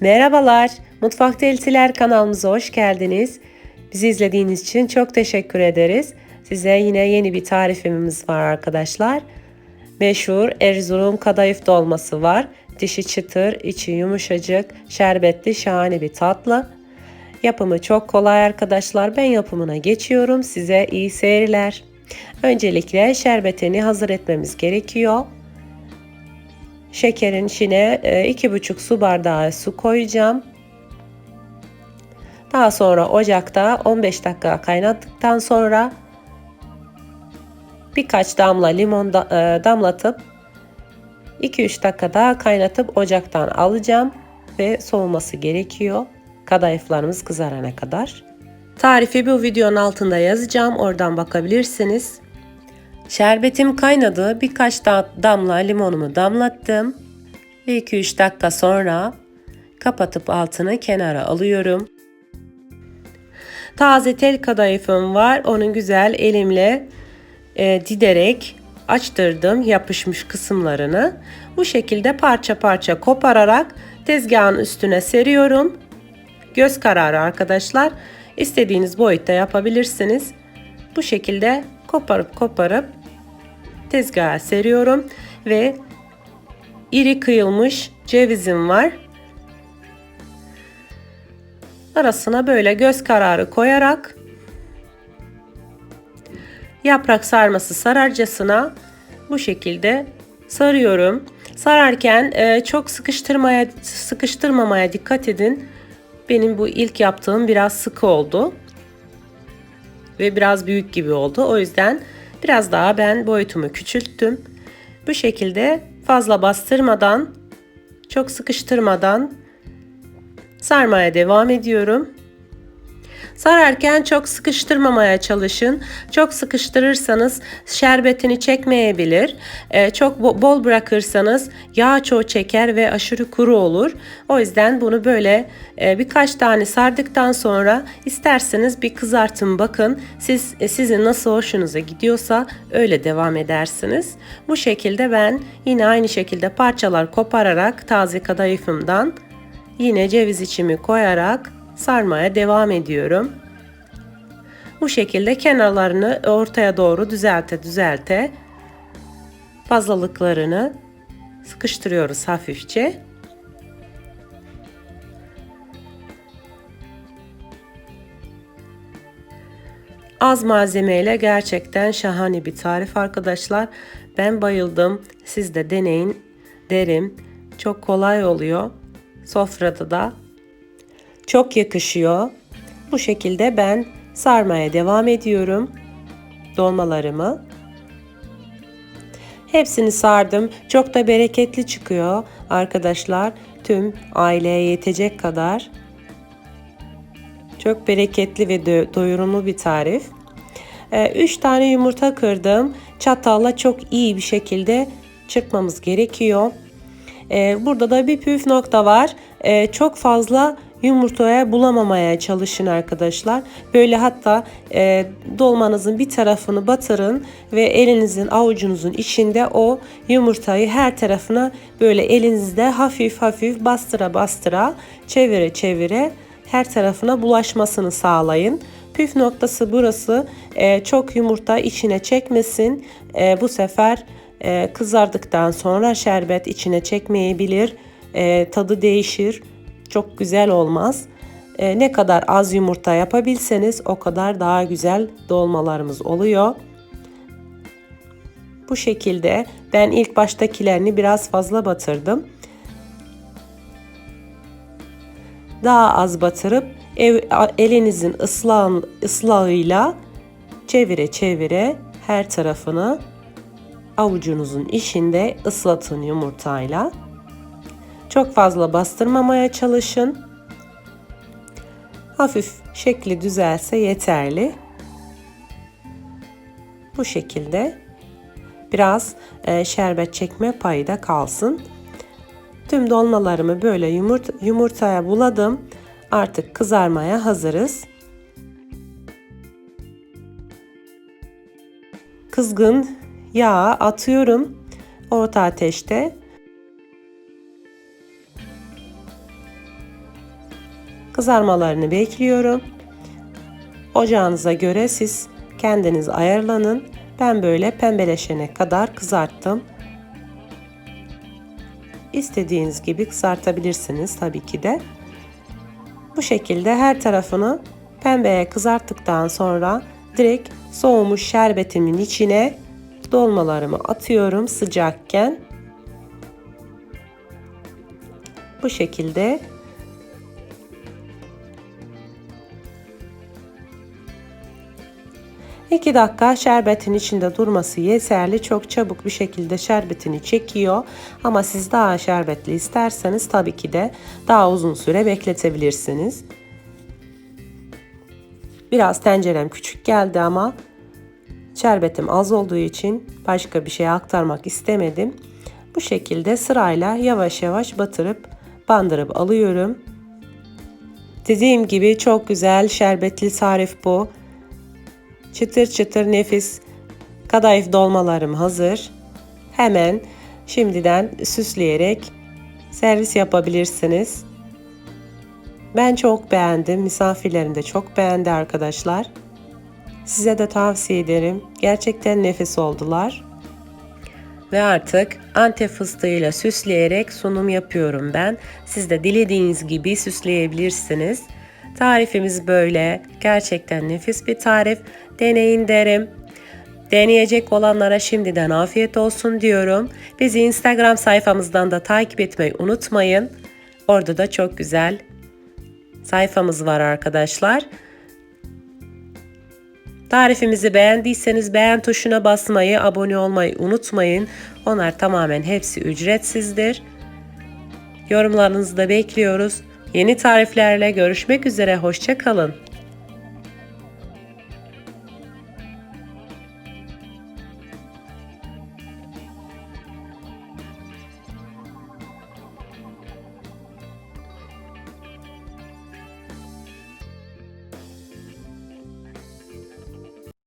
Merhabalar, Mutfakta Eltiler kanalımıza hoş geldiniz. Bizi izlediğiniz için çok teşekkür ederiz. Size yine yeni bir tarifimiz var arkadaşlar. Meşhur Erzurum kadayıf dolması var. Dişi çıtır, içi yumuşacık, şerbetli, şahane bir tatlı. Yapımı çok kolay arkadaşlar. Ben yapımına geçiyorum. Size iyi seyirler. Öncelikle şerbetini hazır etmemiz gerekiyor. Şekerin içine 2,5 su bardağı su koyacağım. Daha sonra ocakta 15 dakika kaynattıktan sonra birkaç damla limon da, damlatıp 2-3 dakika daha kaynatıp ocaktan alacağım ve soğuması gerekiyor. Kadayıflarımız kızarana kadar. Tarifi bu videonun altında yazacağım. Oradan bakabilirsiniz. Şerbetim kaynadı. Birkaç da damla limonumu damlattım. Ve 2-3 dakika sonra kapatıp altını kenara alıyorum. Taze tel kadayıfım var. Onun güzel elimle e, diderek açtırdım yapışmış kısımlarını. Bu şekilde parça parça kopararak tezgahın üstüne seriyorum. Göz kararı arkadaşlar. İstediğiniz boyutta yapabilirsiniz. Bu şekilde koparıp koparıp tezgaha seriyorum ve iri kıyılmış cevizim var. Arasına böyle göz kararı koyarak yaprak sarması sararcasına bu şekilde sarıyorum. Sararken e, çok sıkıştırmaya sıkıştırmamaya dikkat edin. Benim bu ilk yaptığım biraz sıkı oldu. Ve biraz büyük gibi oldu. O yüzden biraz daha ben boyutumu küçülttüm. Bu şekilde fazla bastırmadan, çok sıkıştırmadan sarmaya devam ediyorum. Sararken çok sıkıştırmamaya çalışın. Çok sıkıştırırsanız şerbetini çekmeyebilir. Ee, çok bol bırakırsanız yağ çoğu çeker ve aşırı kuru olur. O yüzden bunu böyle e, birkaç tane sardıktan sonra isterseniz bir kızartın bakın. Siz e, sizin nasıl hoşunuza gidiyorsa öyle devam edersiniz. Bu şekilde ben yine aynı şekilde parçalar kopararak taze kadayıfımdan yine ceviz içimi koyarak sarmaya devam ediyorum. Bu şekilde kenarlarını ortaya doğru düzelte düzelte fazlalıklarını sıkıştırıyoruz hafifçe. Az malzemeyle gerçekten şahane bir tarif arkadaşlar. Ben bayıldım. Siz de deneyin derim. Çok kolay oluyor. Sofrada da çok yakışıyor. Bu şekilde ben sarmaya devam ediyorum dolmalarımı. Hepsini sardım. Çok da bereketli çıkıyor arkadaşlar. Tüm aileye yetecek kadar. Çok bereketli ve doyurumlu bir tarif. 3 ee, tane yumurta kırdım. Çatalla çok iyi bir şekilde çırpmamız gerekiyor. Ee, burada da bir püf nokta var. Ee, çok fazla yumurtaya bulamamaya çalışın arkadaşlar. Böyle hatta e, dolmanızın bir tarafını batırın ve elinizin avucunuzun içinde o yumurtayı her tarafına böyle elinizde hafif hafif bastıra bastıra çevire çevire her tarafına bulaşmasını sağlayın. Püf noktası burası. E, çok yumurta içine çekmesin. E, bu sefer e, kızardıktan sonra şerbet içine çekmeyebilir. E, tadı değişir çok güzel olmaz. E, ne kadar az yumurta yapabilseniz o kadar daha güzel dolmalarımız oluyor. Bu şekilde ben ilk baştakilerini biraz fazla batırdım. Daha az batırıp ev, elinizin ıslağın, ıslağıyla çevire çevire her tarafını avucunuzun içinde ıslatın yumurtayla. Çok fazla bastırmamaya çalışın. Hafif şekli düzelse yeterli. Bu şekilde biraz e, şerbet çekme payı da kalsın. Tüm dolmalarımı böyle yumurta, yumurtaya buladım. Artık kızarmaya hazırız. Kızgın yağ atıyorum orta ateşte Kızarmalarını bekliyorum. Ocağınıza göre siz kendiniz ayarlanın. Ben böyle pembeleşene kadar kızarttım. İstediğiniz gibi kızartabilirsiniz tabii ki de. Bu şekilde her tarafını pembeye kızarttıktan sonra direkt soğumuş şerbetimin içine dolmalarımı atıyorum sıcakken. Bu şekilde İki dakika şerbetin içinde durması yeterli. Çok çabuk bir şekilde şerbetini çekiyor. Ama siz daha şerbetli isterseniz tabii ki de daha uzun süre bekletebilirsiniz. Biraz tencerem küçük geldi ama şerbetim az olduğu için başka bir şeye aktarmak istemedim. Bu şekilde sırayla yavaş yavaş batırıp bandırıp alıyorum. Dediğim gibi çok güzel şerbetli tarif bu. Çıtır çıtır nefis kadayıf dolmalarım hazır. Hemen şimdiden süsleyerek servis yapabilirsiniz. Ben çok beğendim. Misafirlerim de çok beğendi arkadaşlar. Size de tavsiye ederim. Gerçekten nefis oldular. Ve artık antep fıstığıyla süsleyerek sunum yapıyorum ben. Siz de dilediğiniz gibi süsleyebilirsiniz. Tarifimiz böyle. Gerçekten nefis bir tarif. Deneyin derim. Deneyecek olanlara şimdiden afiyet olsun diyorum. Bizi Instagram sayfamızdan da takip etmeyi unutmayın. Orada da çok güzel sayfamız var arkadaşlar. Tarifimizi beğendiyseniz beğen tuşuna basmayı, abone olmayı unutmayın. Onlar tamamen hepsi ücretsizdir. Yorumlarınızı da bekliyoruz. Yeni tariflerle görüşmek üzere, hoşçakalın.